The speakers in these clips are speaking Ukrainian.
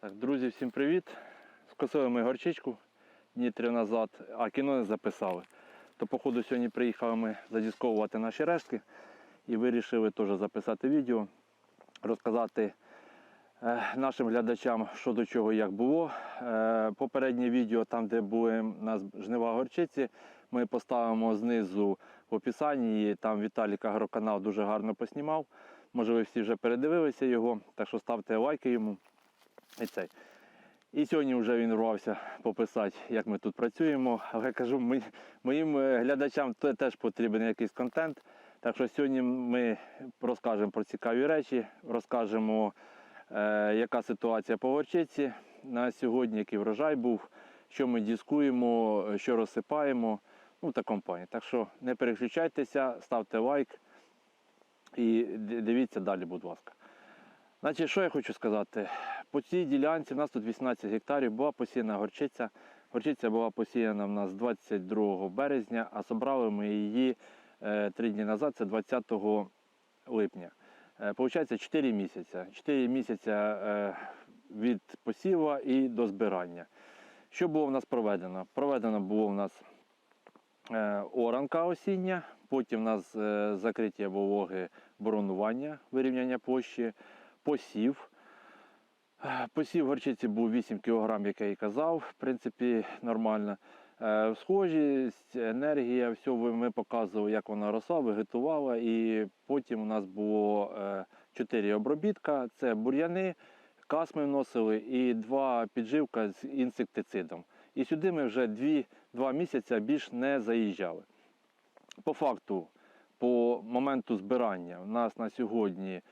Так, друзі, всім привіт. Скосили ми горчичку дні назад, а кіно не записали. То, походу, сьогодні приїхали ми задісковувати наші рештки і вирішили теж записати відео, розказати е, нашим глядачам, що до чого як було. Е, попереднє відео, там, де були нас жнива горчиці, ми поставимо знизу в описанні. Там Віталік Агроканал дуже гарно поснімав. Може, ви всі вже передивилися його, так що ставте лайки йому. І цей. І сьогодні вже він рвався пописати, як ми тут працюємо. Але я кажу, моїм е, глядачам теж потрібен якийсь контент. Так що сьогодні ми розкажемо про цікаві речі, розкажемо, е, яка ситуація по горчиці на сьогодні, який врожай був, що ми дискуємо, що розсипаємо. Ну, в такому плані. Так що не переключайтеся, ставте лайк і дивіться далі, будь ласка. Значить, що я хочу сказати? По цій ділянці в нас тут 18 гектарів була посіяна горчиця. Горчиця була посіяна в нас 22 березня, а собрали ми її е, три дні назад, це 20 липня. Е, Получається 4 місяці. 4 місяці е, від посіва і до збирання. Що було в нас проведено? Проведено було в нас е, оранка осіння, потім у нас е, закриття вологи боронування, вирівняння площі, посів. Е, Посів горчиці був 8 кг, як я і казав, в принципі, нормально. Е, Схожість, енергія, все ми показували, як вона росла, вегетувала. І потім у нас було 4 обробітка: це бур'яни, кас ми вносили і два підживка з інсектицидом. І сюди ми вже 2, 2 місяці більш не заїжджали. По факту, по моменту збирання, у нас на сьогодні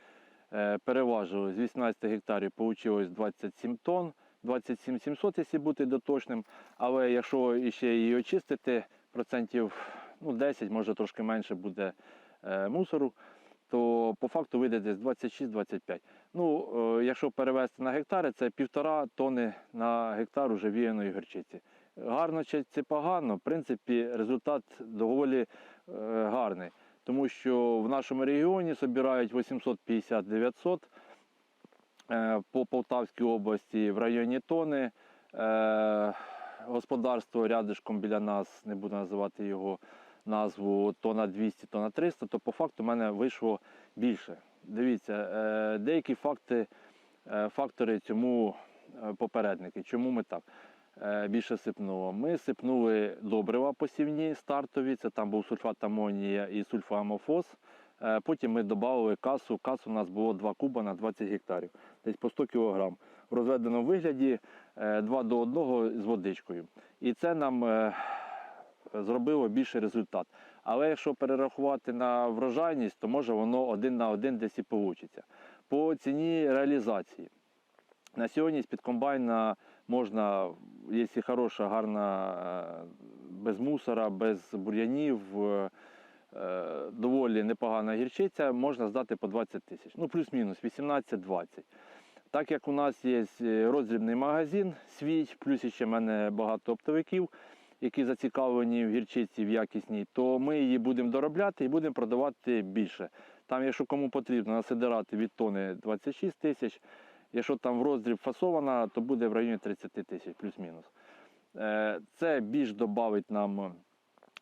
е, переважили з 18 гектарів, вийшло 27 тонн, 27 700, якщо бути доточним. Але якщо ще її очистити, процентів ну, 10, може трошки менше буде е, мусору, то по факту вийде десь 26-25. Ну, е, якщо перевести на гектари, це півтора тони на гектар уже віяної горчиці. Гарно чи це погано, в принципі, результат доволі гарний. Тому що в нашому регіоні збирають 850-900 е, по Полтавській області в районі тони. Е, Господарство рядишком біля нас, не буду називати його назву, тона 200, тона 300, то по факту в мене вийшло більше. Дивіться, е, деякі факти, фактори цьому попередники. Чому ми так більше сипнуло? Ми сипнули добрива посівні стартові, це там був сульфат амонія і сульфоамофос. Е, Потім ми додали касу. Касу у нас було 2 куба на 20 гектарів, десь по 100 кг. В розведеному вигляді 2 до 1 з водичкою. І це нам е, зробило більший результат. Але якщо перерахувати на врожайність, то може воно один на один десь і вийде. По ціні реалізації. На сьогодні з-під комбайна можна, якщо хороша, гарна, е, без мусора, без бур'янів, е, е, доволі непогана гірчиця, можна здати по 20 тисяч. Ну, плюс-мінус, 18-20. Так як у нас є роздрібний магазин свій, плюс ще в мене багато оптовиків, які зацікавлені в гірчиці в якісній, то ми її будемо доробляти і будемо продавати більше. Там, якщо кому потрібно насидирати від тони 26 тисяч, якщо там в роздріб фасована, то буде в районі 30 тисяч, плюс-мінус. Е, Це більш додавить нам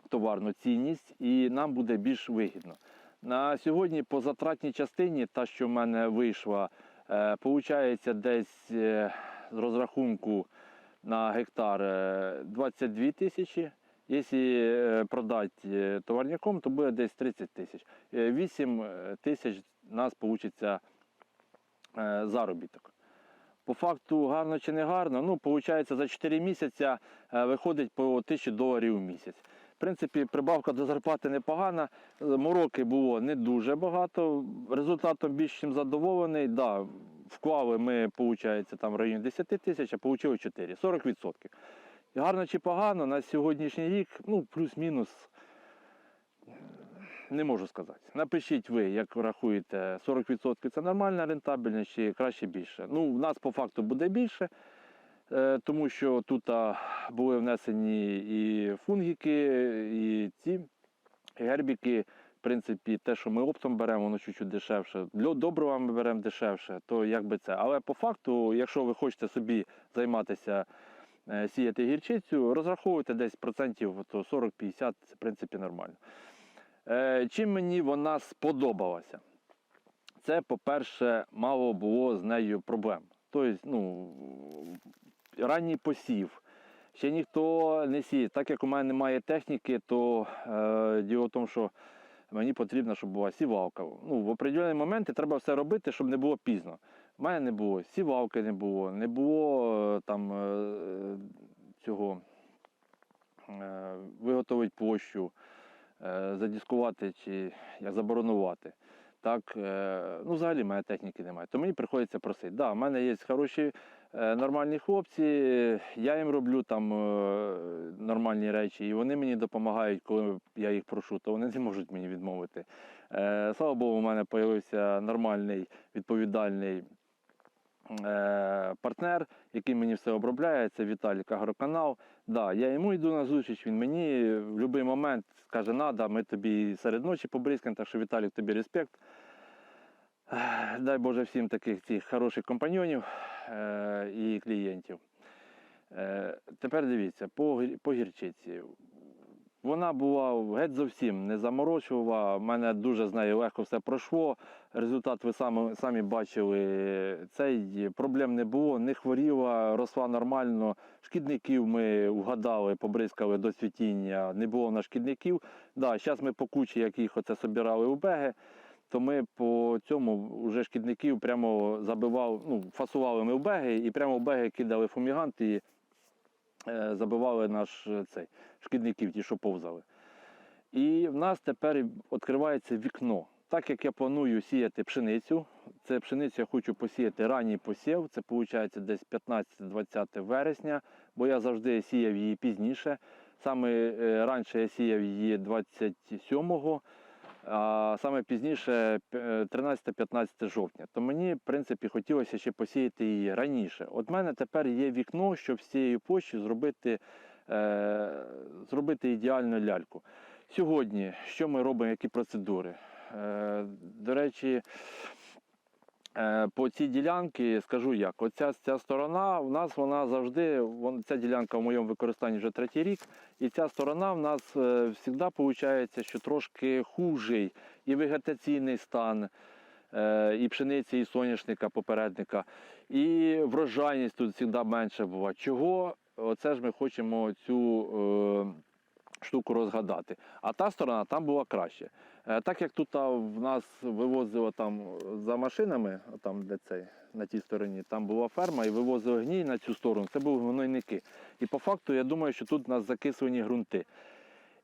товарну цінність і нам буде більш вигідно. На сьогодні по затратній частині, та, що в мене вийшла, е, получається десь е, з розрахунку на гектар е, 22 тисячі. Якщо е, продати е, товарняком, то буде десь 30 тисяч. Е, 8 тисяч у нас вийде заробіток. По факту гарно чи не гарно, ну, виходить, за 4 місяці е, виходить по 1000 доларів в місяць. В принципі, прибавка до зарплати непогана. Е, Мороки було не дуже багато. Результатом більш чим задоволений. Да, вклали ми, виходить, там в районі 10 тисяч, а отримали 4, 40%. І Гарно чи погано, на сьогоднішній рік, ну, плюс-мінус, не можу сказати. Напишіть ви, як рахуєте, 40% це нормальна рентабельність чи краще більше. Ну, в нас по факту буде більше, е, тому що тут були внесені і фунгіки, і ці гербіки В принципі, те, що ми оптом беремо, воно чуть-чуть дешевше. Добрива ми беремо дешевше, то як би це. Але по факту, якщо ви хочете собі займатися е, сіяти гірчицю, розраховуйте десь процентів то 40-50, це в принципі нормально. Е, Чим мені вона сподобалася? Це, по-перше, мало було з нею проблем. Тобто, ну, ранній посів. Ще ніхто не сіє. Так як у мене немає техніки, то е, діло в тому, що мені потрібно, щоб була сівалка. Ну, в определені моменти треба все робити, щоб не було пізно. У мене не було сівалки, не було, не було е, там е, цього е, виготовити площу, задіскувати чи як заборонувати. Так, е, ну взагалі в мене техніки немає. То мені приходиться просити. Да, в мене є хороші е, нормальні хлопці, я їм роблю там е, нормальні речі, і вони мені допомагають, коли я їх прошу, то вони не можуть мені відмовити. Е, Слава Богу, у мене з'явився нормальний, відповідальний е, партнер, який мені все обробляє, це Віталік Агроканал. Да, я йому йду на зустріч, він мені в будь-який момент скаже, надо, ми тобі серед ночі побризкаємо, так що Віталік, тобі респект. Дай Боже всім таких цих хороших компаньйонів е, і клієнтів. Е, тепер дивіться, по, по гірчиці. Вона була геть зовсім не заморочувала. У мене дуже з нею легко все пройшло. Результат ви самі, самі бачили. Цей проблем не було, не хворіла, росла нормально. Шкідників ми вгадали, побризкали до цвітіння. Не було на шкідників. Да, зараз ми по кучі, яких оце собирали у беги, то ми по цьому вже шкідників прямо забивали, ну, фасували ми в беги і прямо в беги кидали фумігант і забивали наш е, цей шкідників, ті, що повзали. І в нас тепер відкривається вікно. Так як я планую сіяти пшеницю, це пшеницю я хочу посіяти ранній посів, це виходить десь 15-20 вересня, бо я завжди сіяв її пізніше. Саме е, раніше я сіяв її 27-го, саме пізніше е, 13-15 жовтня. То мені, в принципі, хотілося ще посіяти її раніше. От в мене тепер є вікно, щоб з цієї площі зробити, е, зробити ідеальну ляльку. Сьогодні що ми робимо, які процедури? Е, до речі, е, по цій ділянці скажу як. Оця ця сторона в нас вона завжди, вон, ця ділянка в моєму використанні вже третій рік, і ця сторона в нас завжди виходить, що трошки хужий і вегетаційний стан, е, і пшениці, і соняшника попередника, і врожайність тут завжди менше буває. Чого? Оце ж ми хочемо цю е, штуку розгадати. А та сторона там була краще. Е, Так як тут в нас вивозило там за машинами, там де цей, на тій стороні, там була ферма і вивозили гній на цю сторону, це були гнойники. І по факту я думаю, що тут у нас закислені ґрунти.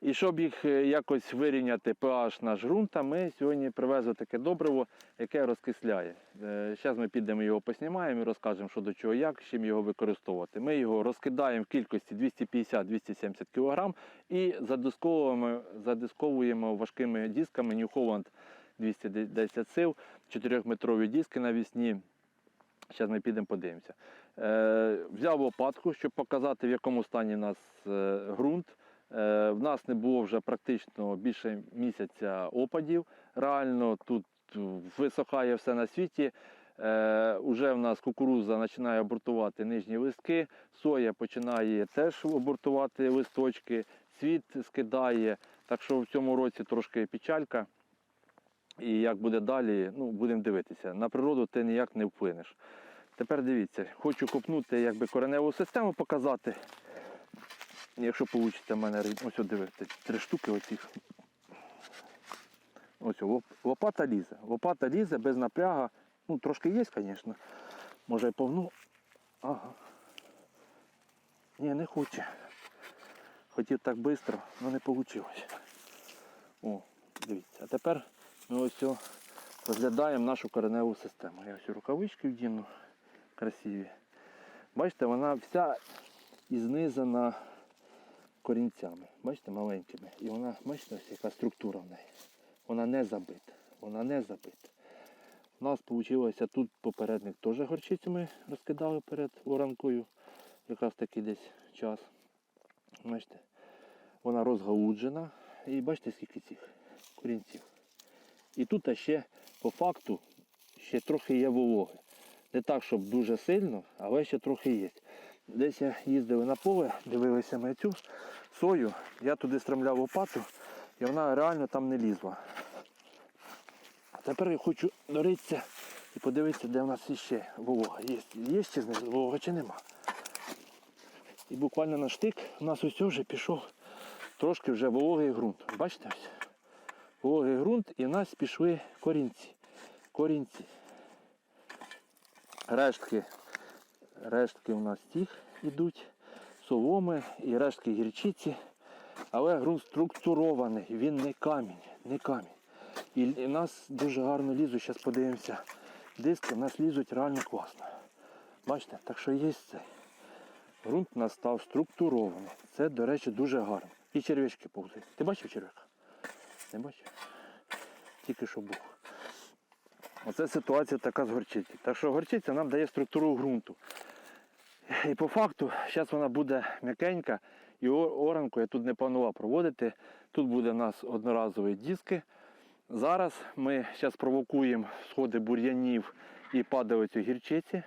І щоб їх е, якось вирівняти pH наш ґрунта, ми сьогодні привезли таке добриво, яке розкисляє. Зараз ми підемо його поснімаємо і розкажемо, що до чого, як, з чим його використовувати. Ми його розкидаємо в кількості 250-270 кг і задисковуємо, задисковуємо важкими дисками New Holland 210 сил, 4-метрові диски навісні. Зараз ми підемо подивимося. Е, взяв лопатку, щоб показати, в якому стані у нас е, ґрунт. Е, в нас не було вже практично більше місяця опадів. Реально тут висохає все на світі. Е, уже в нас кукуруза починає обортувати нижні листки, соя починає теж обортувати листочки, цвіт скидає. Так що в цьому році трошки печалька. І як буде далі, ну, будемо дивитися. На природу ти ніяк не вплинеш. Тепер дивіться, хочу копнути якби кореневу систему показати. Якщо вийде в мене ось от дивіться, три штуки оцих. Ось лопата лізе. Лопата лізе без напряга. Ну, трошки є, звісно. Може я повну. Ага. Ні, не хоче. Хотів так швидко, але не вийшло. О, дивіться. А тепер ми ось розглядаємо нашу кореневу систему. Я ось рукавички вдіну красиві. Бачите, вона вся ізнизана корінцями. Бачите, маленькими. І вона, бачите, ось яка структура в неї. Вона не забита. Вона не забита. У нас вийшло тут попередник теж горчицю ми розкидали перед оранкою. Якраз такий десь час. Бачите, вона розгалуджена. І бачите, скільки цих корінців. І тут ще по факту ще трохи є вологи. Не так, щоб дуже сильно, але ще трохи є. Десь я їздив на поле, дивилися ми цю сою, я туди стремляв лопату, і вона реально там не лізла. Тепер я хочу доритися і подивитися, де в нас іще волога. Є, є ще знизу волога чи нема. І буквально на штик у нас ось вже пішов трошки вже вологий ґрунт. Бачите ось? Вологий ґрунт і в нас пішли корінці. Корінці. Рештки. Рештки у нас тих йдуть, соломи і рештки гірчиці. Але ґрунт структурований, він не камінь, не камінь. І в нас дуже гарно лізуть, зараз подивимося. Диски в нас лізуть реально класно. Бачите, так що є цей. Ґрунт у нас став структурований. Це, до речі, дуже гарно. І черв'ячки повзають. Ти бачив черв'яка? Не бачив? Тільки що був. Оце ситуація така з горчиці. Так що горчиця нам дає структуру ґрунту. І по факту, зараз вона буде м'якенька, і оранку я тут не планував проводити. Тут буде у нас одноразові диски. Зараз ми зараз провокуємо сходи бур'янів і падалицю гірчиці.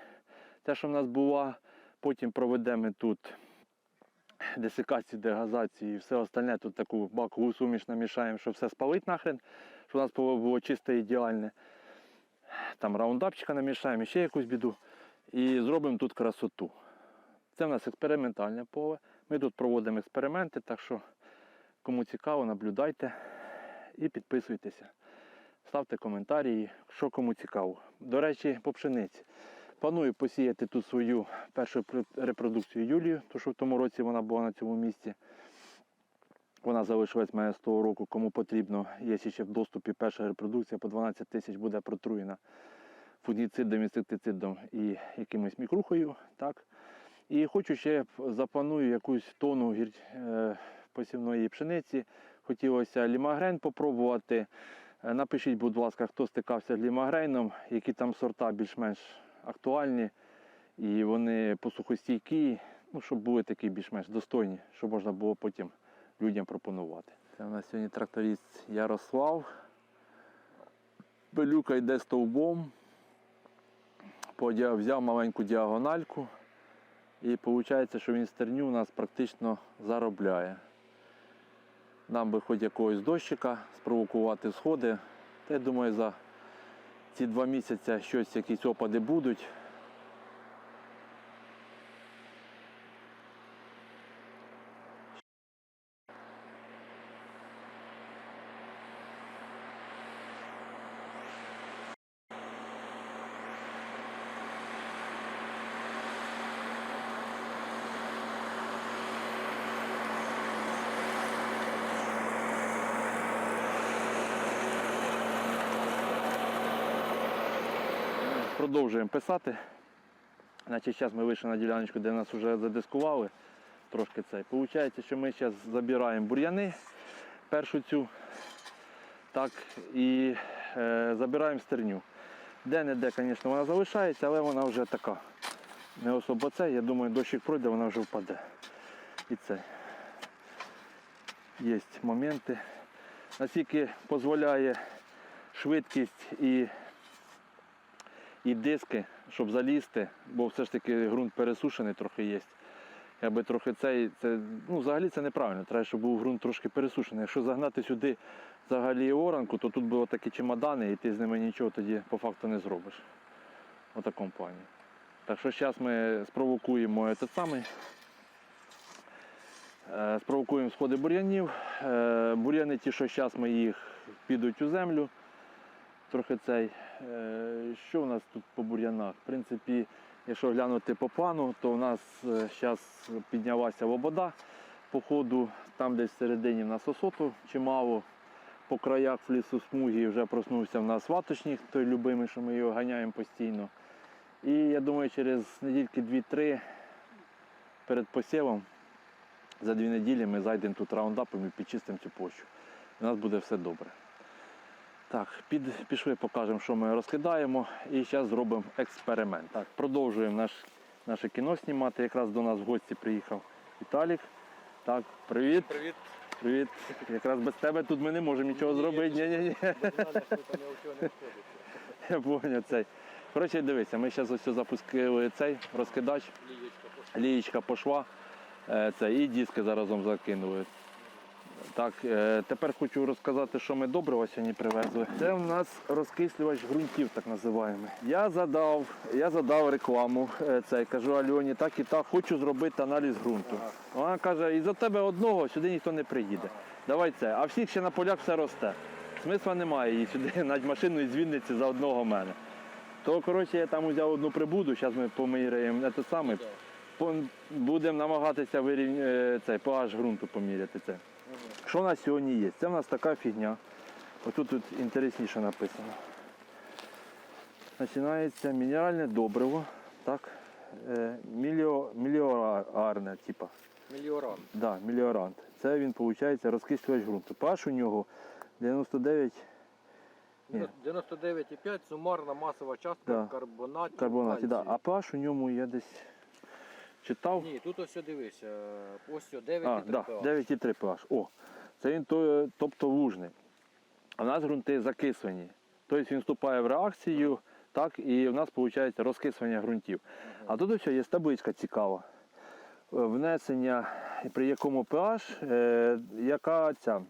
Те, що в нас була. Потім проведемо тут десикацію, дегазацію і все остальне. Тут таку бакову суміш намішаємо, щоб все спалити нахрен, щоб у нас було чисте ідеальне. Там раундапчика намішаємо, ще якусь біду. І зробимо тут красоту. Це в нас експериментальне поле. Ми тут проводимо експерименти, так що кому цікаво, наблюдайте і підписуйтеся. Ставте коментарі, що кому цікаво. До речі, по пшениці. Планую посіяти тут свою першу репродукцію Юлію, тому що в тому році вона була на цьому місці. Вона залишилась мене з того року, кому потрібно. Є ще в доступі перша репродукція по 12 тисяч буде протруєна фунгіцидом, інсектицидом і якимось мікрухою. Так. І хочу ще запланую якусь тону е, посівної пшениці. Хотілося лімагрен попробувати. Е, Напишіть, будь ласка, хто стикався з лімагрейном, які там сорта більш-менш актуальні і вони посухостійкі, ну, щоб були такі більш-менш достойні, щоб можна було потім людям пропонувати. Це у нас сьогодні тракторист Ярослав. Пилюка йде стовбом. Взяв маленьку діагональку. І виходить, що він стерню у нас практично заробляє. Нам би хоч якогось дощика спровокувати сходи. Та я думаю, за ці два місяці щось, якісь опади будуть. Продовжуємо писати. Значить, зараз ми вийшли на діляночку, де нас вже задискували. Трошки цей. Получається, що ми зараз забираємо бур'яни, першу цю, так, і е, забираємо стерню. Де-не-де, звісно, вона залишається, але вона вже така. Не особо це. Я думаю, дощик пройде, вона вже впаде. І це. Є моменти. Наскільки дозволяє швидкість і і диски, щоб залізти, бо все ж таки ґрунт пересушений трохи є. Якби трохи цей, це, ну, взагалі це неправильно. Треба, щоб був ґрунт трошки пересушений. Якщо загнати сюди взагалі оранку, то тут було такі чемодани, і ти з ними нічого тоді по факту не зробиш. У такому плані. Так що зараз ми спровокуємо цей самий. Е, Спровокуємо сходи бур'янів. Е, Бур'яни ті, що зараз ми їх підуть у землю. Трохи цей. Е, Що у нас тут по бур'янах? В принципі, якщо глянути по плану, то у нас зараз піднялася лобода по ходу, там десь всередині в нас осоту чимало. По краях в лісу смуги вже проснувся в нас ваточник, той любимий, що ми його ганяємо постійно. І я думаю, через недільки 2-3 перед посівом за дві неділі ми зайдемо тут раундапом і підчистимо цю площу. У нас буде все добре. Так, під, пішли, покажемо, що ми розкидаємо. І зараз зробимо експеримент. Так, продовжуємо наш, наше кіно знімати. Якраз до нас в гості приїхав Віталік. Так, привіт. Привіт. Привіт. Якраз без тебе тут ми не можемо нічого зробити. Ні-ні-ні. Я поняв цей. Коротше, дивися, ми зараз ось запустили цей розкидач, лієчка по шва, е, це, і диски заразом закинули. Так, е, тепер хочу розказати, що ми доброго сьогодні привезли. Це у нас розкислювач ґрунтів, так називаємо. Я задав, я задав рекламу. е, Це, кажу Альоні, так і так, хочу зробити аналіз ґрунту. Вона каже, із-за тебе одного сюди ніхто не приїде. Давай це. А всіх ще на полях все росте. Смисла немає її сюди, навіть машину із Вінниці за одного мене. То коротше я там взяв одну прибуду, зараз ми поміряємо те саме. Будемо намагатися вирівня... е, цей pH ґрунту поміряти це. Що у нас сьогодні є? Це в нас така фігня. Отут тут інтересніше написано. Починається мінеральне добриво, так, е, міліо, міліорарне, типа. Мільйоран. Да, міліорант. Це він, виходить, розкислювач ґрунту. Паш у нього 99 Ні. 99,5 сумарна масова частка Да. карбонатів. карбонатів. Да. А паш у ньому я десь читав. Ні, тут ось дивися. Ось А, 9,3 да, pH. 9,3 pH. О, це він то, тобто лужний. А в нас ґрунти закислені. Тобто він вступає в реакцію, так, і в нас виходить розкислення ґрунтів. А тут ще є табличка цікава. Е, Внесення, при якому pH, е, яка ця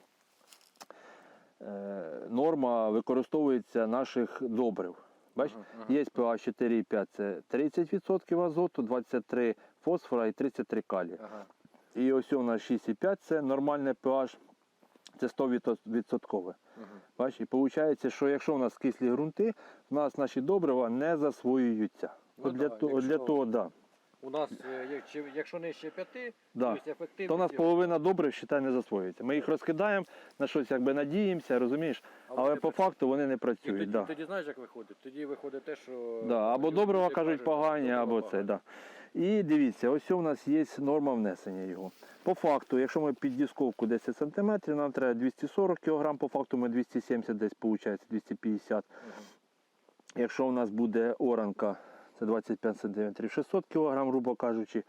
е, норма використовується наших добрив. Бачиш? Є pH 4,5 це 30% азоту, 23 фосфора і 33 калію. Ага. І ось у нас 6,5 це нормальне pH, це 100%. Ага. Бачиш, і виходить, що якщо у нас кислі ґрунти, у нас наші добрива не засвоюються. Ну От для, да, того, для того, да. У нас, е, якщо нижче 5, Да. то ефективність. То у нас половина добрив считай, не засвоюється. Ми їх розкидаємо, на щось якби надіємося, розумієш, А але по факту вони не І працюють. тоді, Да. тоді знаєш, як виходить? Тоді виходить те, що. Да, або добрива кажуть кажуть, погані, або добрива це. Да. І дивіться, ось у нас є норма внесення його. По факту, якщо ми під дисковку 10 см, нам треба 240 кг, по факту ми 270 десь виходить, 250 Мгм. Якщо у нас буде оранка, це 25 см, 600 кг, грубо кажучи.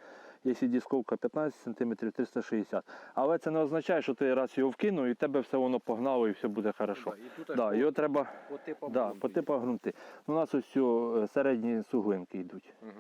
Якщо дисковка 15 см, 360 Але це не означає, що ти раз його вкинув і в тебе все воно погнало і все буде хорошо. Да, Да, його треба по типам да, типах ґрунти. У нас ось середні суглинки йдуть. Мгм.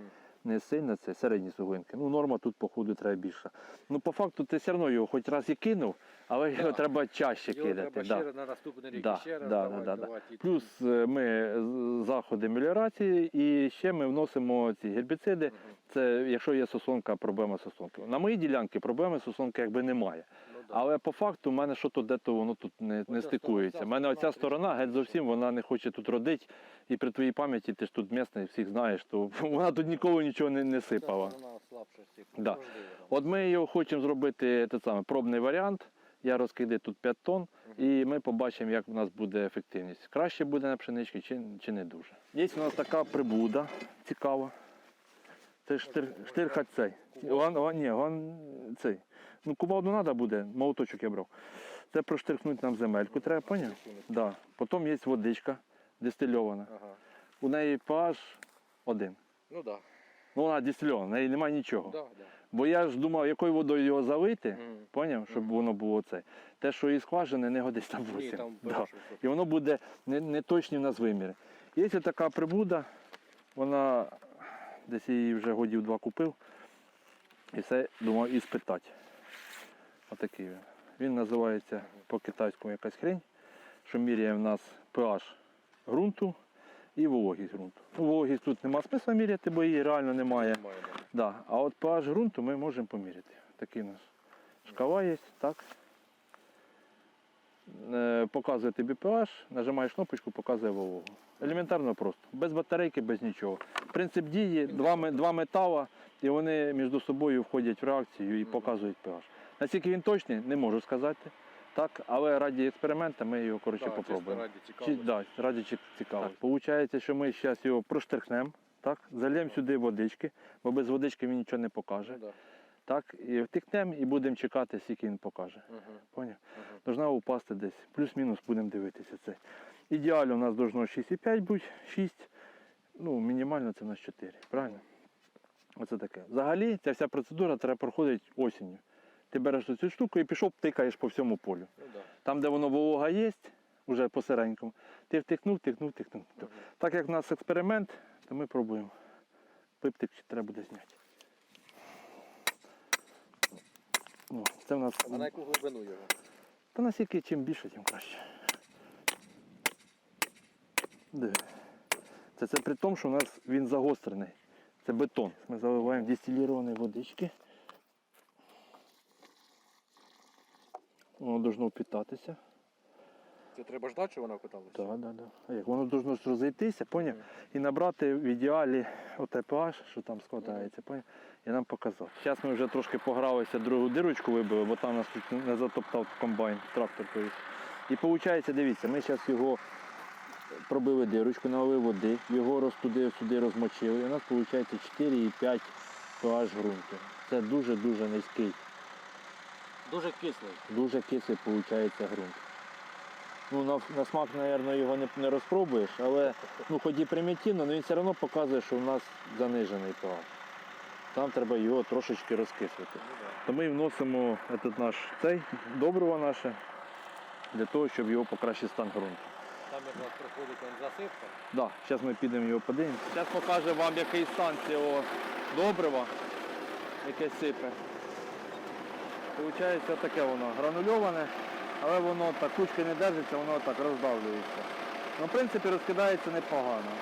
Не сильно це, середні суглинки. Ну, норма тут, походу, треба більша. Ну, по факту, ти все одно його хоч раз і кинув, але його Да. треба чаще Його кидати. треба да. ще раз на наступний рік Да, ще раз да, давати, да, да. давати. Плюс е, ми з- заходи меліорації і ще ми вносимо ці гербіциди. Це якщо є сосонка, проблема сосонки. На моїй ділянці проблеми сосонки якби немає. Ну. Але по факту в мене що то де-то воно тут не, не стикується. У мене оця сторона геть зовсім вона не хоче тут родити. І при твоїй пам'яті ти ж тут місний, всіх знаєш, то вона тут ніколи нічого не, не сипала. сипала. Да. От ми його хочемо зробити те саме, пробний варіант. Я розкидаю тут 5 тонн, і ми побачимо, як у нас буде ефективність. Краще буде на пшеничці чи, чи не дуже. Є у нас така прибуда цікава. Це штир, штирхать цей. Гон, гон, ні, гон, цей. Ну, кувалду треба буде, молоточок я брав. Це проштирхнути нам земельку, треба, поняв? Да. Потім є водичка дистильована. Ага. У неї pH 1. Ну так. Ну, вона дистильована, в неї немає нічого. Да. Да, да. Бо я ж думав, якою водою його залити, Мгм. поняв, щоб Мгм. воно було це. Те, що із скважини, не годиться там Ні, 8. там Да. І воно буде не, не точні в нас виміри. Є така прибуда, вона десь її вже годів два купив. І все думав і спитати. Отакий він. Він називається по-китайському якась хрень, що міряє в нас pH ґрунту і вологість ґрунту. Ну, вологість тут нема смисла міряти, бо її реально немає. Немає, да. Да. А от pH ґрунту ми можемо поміряти. Такий у нас шкала є, так. Е, Показує тобі pH, нажимаєш кнопочку, показує вологу. Елементарно просто. Без батарейки, без нічого. Принцип дії, два, два метала, і вони між собою входять в реакцію і показують pH. Наскільки він точний, не можу сказати. Так, але раді експеримента ми його коротше Да, попробуємо. раді Чи, да, раді чи цікаво. Получається, що ми зараз його проштрихнемо, так, зальємо сюди водички, бо без водички він нічого не покаже. Ну, да. Так, і втикнемо і будемо чекати, скільки він покаже. Мгм. Поняв? Мгм. Должна упасти десь. Плюс-мінус будемо дивитися це. Ідеально у нас должно 6,5 бути, 6. Ну, мінімально це у нас 4. Правильно? Оце таке. Взагалі ця вся процедура треба проходити осінню. Ти береш цю штуку і пішов, тикаєш по всьому полю. Ну, да. Там, де воно волога є, вже посередньому, ти втикнув, втикнув, втикнув. Мгм. Так як в нас експеримент, то ми пробуємо. Пиптик треба буде зняти. О, це в нас. А на яку глибину його? Та наскільки чим більше, тим краще. Диви. Це, це при тому, що у нас він загострений. Це бетон. Ми заливаємо дистилірованої водички. Воно должно впітатися. Це треба ждати, що вона вкаталася? Так, так, так. А як воно должно ж розійтися, поняв? І набрати в ідеалі ОТПH, що там складається, поняв? І нам показати. Зараз ми вже трошки погралися, другу дирочку вибили, бо там нас тут не затоптав комбайн, трактор той. І виходить, дивіться, ми зараз його пробили дирочку, налили води, його розтудили сюди розмочили. І у нас виходить 4,5 pH ґрунту. Це дуже-дуже низький, Дуже кислий. дуже кислий виходить ґрунт. Ну, на, на смак, мабуть, його не, не розпробуєш, але ну, хоч і примітивно, але він все одно показує, що в нас занижений pH. Там треба його трошечки розкислити. То ми вносимо этот наш цей добриво наше для того, щоб його покращити стан ґрунту. Там якраз проходить он засипка. Да, зараз ми підемо його подивимося. Зараз покаже вам, який стан цього добрива, яке сипе. Получається таке воно гранульоване, але воно так кучки не держиться, воно так роздавлюється. Ну, в принципі, розкидається непогано.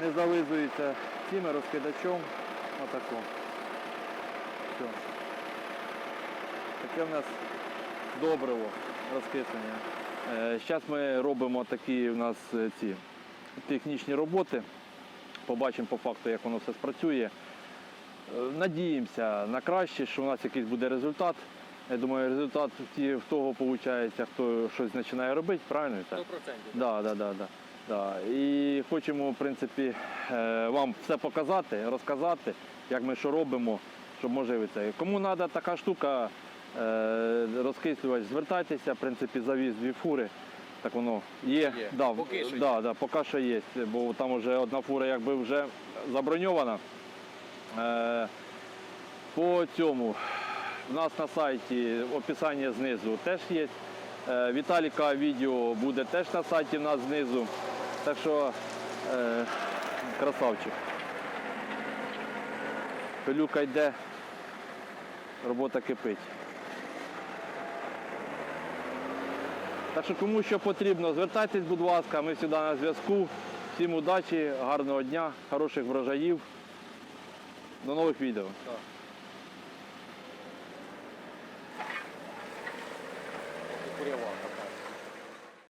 Не зализується цим розкидачом. Отако. Все. Таке в нас добриво розкислення. Зараз ми робимо такі у нас е, ці технічні роботи. Побачимо по факту, як воно все спрацює. Надіємося на краще, що у нас якийсь буде результат. Я думаю, результат в того виходить, хто щось починає робити, правильно? Так? 100%. Да, да, да, да. Да. І хочемо, в принципі, е, вам все показати, розказати, як ми що робимо, щоб може ви це. Кому треба така штука, е, розкислювач, звертайтеся, в принципі, завіз дві фури. Так воно є. Є. Да, Поки що є. да, да, поки що є, бо там вже одна фура якби вже заброньована. Е, по цьому у нас на сайті описання знизу теж є. Е, Віталіка відео буде теж на сайті у нас знизу. Так що е, красавчик. Пилюка йде, робота кипить. Так що кому що потрібно, звертайтесь, будь ласка, ми сюди на зв'язку. Всім удачі, гарного дня, хороших врожаїв. До нових відео. Так. Курява.